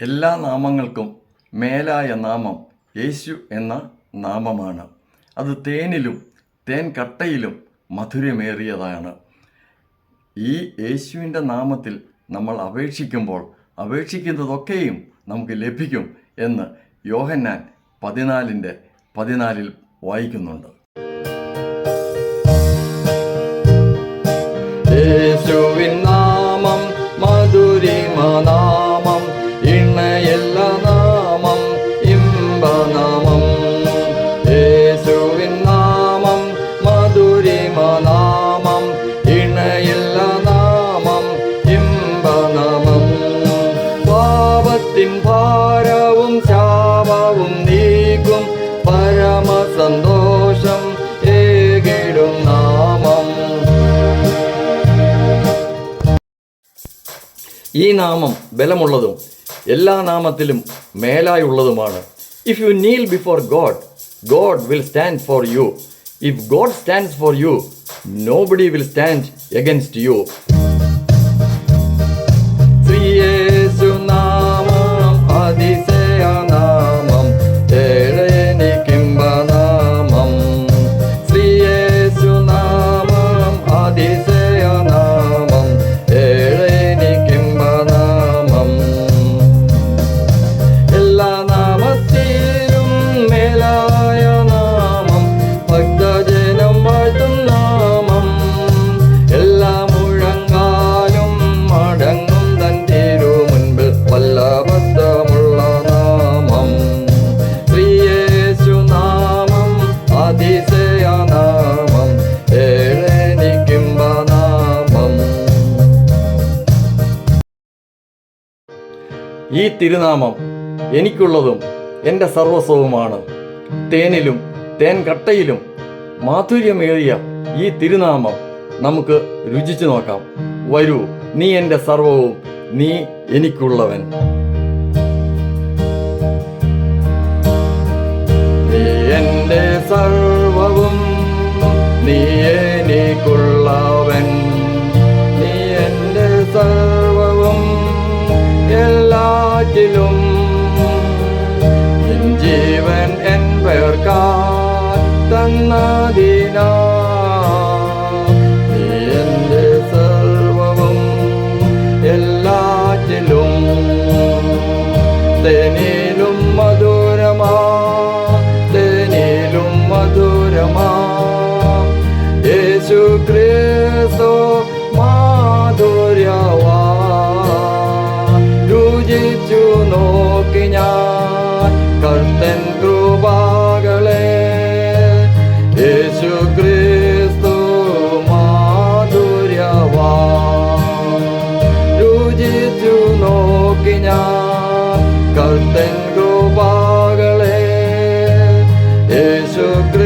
എല്ലാ നാമങ്ങൾക്കും മേലായ നാമം യേശു എന്ന നാമമാണ്. അത് തേനിലും തേൻ കട്ടയിലും മധുരമേറിയതാണ്. ഈ യേശുവിന്റെ നാമത്തിൽ നമ്മൾ അപേക്ഷിക്കുമ്പോൾ അപേക്ഷിക്കുന്നതൊക്കെയും നമുക്ക് ലഭിക്കും എന്ന് യോഹന്നാൻ പതിനാലിന്റെ പതിനാലിൽ വായിക്കുന്നുണ്ട്. യേശുവിൻ പാപത്തിൻ ഭാരവും ശാപവും നീക്കും പരമസന്തോഷം ഏകിടും നാമം. ഈ നാമം ബലമുള്ളതും എല്ലാ നാമത്തിലും മേലായുള്ളതുമാണ്. If you kneel before God God will stand for you if God stands for you nobody will stand against you നാമം. എല്ലാം നാമം. നാമം. നാമം. ഈ തിരുനാമം എനിക്കുള്ളതും എന്റെ സർവസ്വവുമാണ്. തേനിലും തേൻ കട്ടയിലും മാധുര്യമേറിയ ഈ തിരുനാമം നമുക്ക് രുചിച്ചു നോക്കാം. വരൂ നീ എന്റെ സർവവും നീ എനിക്കുള്ളവൻ. നീ എന്റെ സർവവും നീ എനിക്കുള്ളവൻ. നീ എന്റെ സർവവും എല്ലാറ്റിലും തേനിലും മധുരമാ തേനിലും മധുരമാ. യേശു ക്രിസ്തു മാധുര്യവാ രുചിച്ചു നോ so.